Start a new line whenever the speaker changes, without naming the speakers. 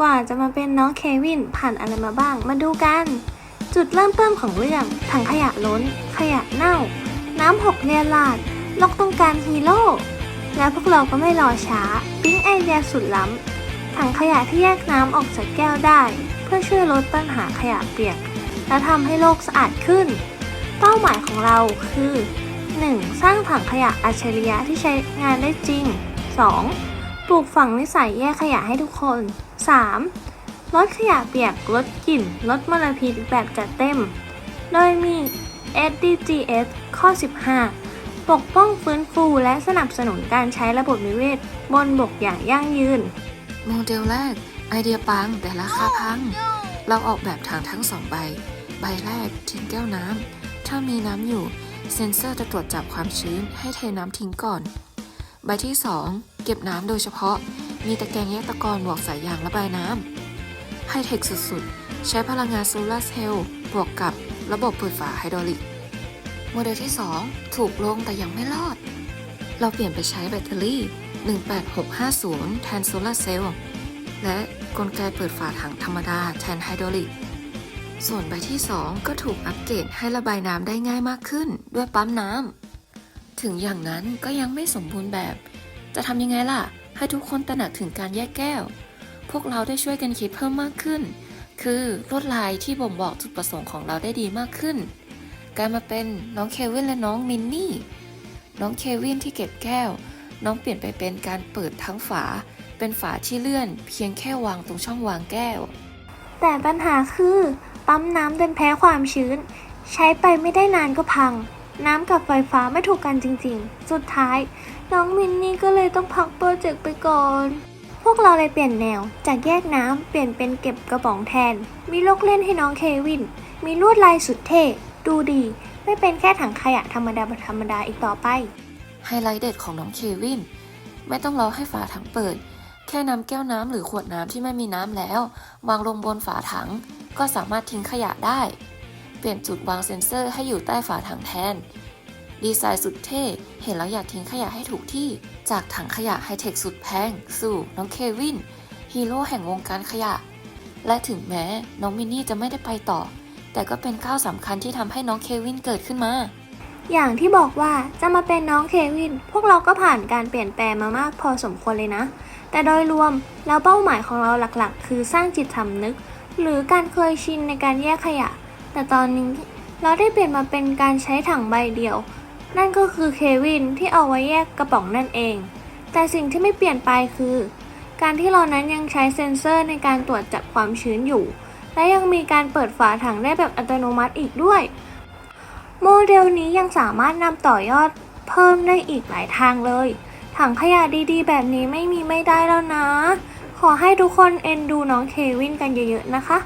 กว่าจะมาเป็นน้องเควินผ่านอะไรมาบ้าง มาดูกัน จุดเริ่มต้นของเรื่องถังขยะล้น ขยะเน่า น้ำหกเรียลาดโลกต้องการฮีโร่แล้วพวกเราก็ไม่รอช้า ปิ๊งไอเดียสุดล้ำถังขยะที่แยกน้ำออกจากแก้วได้ เพื่อช่วยลดปัญหาขยะเปียก และทำให้โลกสะอาดขึ้น เป้าหมายของเราคือ 1. สร้างถังขยะอัจฉริยะที่ใช้งานได้จริง 2. ปลูกฝังนิสัยแยกขยะให้ทุกคน 3. ลดขยะเปียก ลดกลิ่น ลดมลพิษแบบจัดเต็ม โดยมี SDGs ข้อ 15 ปกป้องฟื้นฟูและสนับสนุนการใช้ระบบนิเวศ บนบกอย่างยั่งยืน
โมเดลแรก ไอเดียปังแต่ราคาพัง เราออกแบบถังทั้งสองใบ ใบแรกทิ้งแก้วน้ำ ถ้ามีน้ำอยู่ เซ็นเซอร์จะตรวจจับความชื้นให้เทน้ำทิ้งก่อน ใบที่ 2 เก็บน้ำโดยเฉพาะ มีตะแกรงแยกตะกอนบวกสายยางระบายน้ำไฮเทคสุดๆ ใช้พลังงานโซลาร์เซลล์บวกกับระบบเปิดฝาไฮดรอลิก โมเดลที่ 2 ถูกลงแต่ยังไม่รอด เราเปลี่ยนไปใช้แบตเตอรี่ 18650 แทนโซลาร์เซลล์และกลไกเปิดฝาถังธรรมดาแทนไฮดรอลิก ส่วนใบที่ 2 ก็ถูกอัปเกรดให้ระบายน้ำได้ง่ายมากขึ้นด้วยปั๊มน้ำ ถึงอย่างนั้นก็ยังไม่สมบูรณ์แบบ จะทำยังไงล่ะ ให้ทุกคนตระหนักถึงการแยกแก้ว พวกเราได้ช่วยกันคิดเพิ่มมากขึ้น คือลวดลายที่บ่งบอกจุดประสงค์ของเราได้ดีมากขึ้นการมาเป็นน้องเควินและน้องมินนี่ น้องเควินที่เก็บแก้ว น้องเปลี่ยนไปเป็นการเปิดทั้งฝา เป็นฝาที่เลื่อน เพียงแค่วางตรงช่องวางแก้ว
แต่ปัญหาคือ ปั๊มน้ำดันแพ้ความชื้น ใช้ไปไม่ได้นานก็พัง น้ำกับไฟฟ้าไม่ถูกกันจริงๆ สุดท้าย น้องมินนี่ก็เลยต้องพักโปรเจกต์ไปก่อน พวกเราเลยเปลี่ยนแนว จากแยกน้ำเปลี่ยนเป็นเก็บกระป๋องแทน มีลูกเล่นให้น้องเควิน มีลวดลายสุดเท่ดูดี ไม่เป็นแค่ถังขยะธรรมดาธรรมดาอีกต่อไป
ไฮไลท์เด็ดของน้องเควิน ไม่ต้องรอให้ฝาถังเปิด แค่นำแก้วน้ำหรือขวดน้ำที่ไม่มีน้ำแล้ว วางลงบนฝาถัง ก็สามารถทิ้งขยะได้ เปลี่ยนจุดวางเซ็นเซอร์ให้อยู่ใต้ฝาถังแทน ดีไซน์สุดเท่ เห็นแล้วอยากทิ้งขยะให้ถูกที่ จากถังขยะไฮเทคสุดแพง สู่น้องเควิน ฮีโร่แห่งวงการขยะ และถึงแม้น้องมินนี่จะไม่ได้ไปต่อ แต่ก็เป็นก้าวสำคัญที่ทำให้น้องเควินเกิดขึ้นมา
อย่างที่บอกว่าจะมาเป็นน้องเควิน พวกเราก็ผ่านการเปลี่ยนแปลงมามากพอสมควรเลยนะ แต่โดยรวมแล้วเป้าหมายของเราหลักๆ คือสร้างจิตสำนึก หรือการเคยชินในการแยกขยะ แต่ตอนนี้เราได้เปลี่ยนมาเป็นการใช้ถังใบเดียว นั่นก็คือเควินที่เอาไว้แยกกระป๋องนั่นเอง แต่สิ่งที่ไม่เปลี่ยนไปคือ การที่เรานั้นยังใช้เซ็นเซอร์ในการตรวจจับความชื้นอยู่ และยังมีการเปิดฝาถังได้แบบอัตโนมัติอีกด้วย โมเดลนี้ยังสามารถนำต่อยอดเพิ่มได้อีกหลายทางเลย ถังขยะดีๆ แบบนี้ไม่มีไม่ได้แล้วนะ ขอให้ทุกคนเอ็นดูน้องเควินกันเยอะๆนะคะ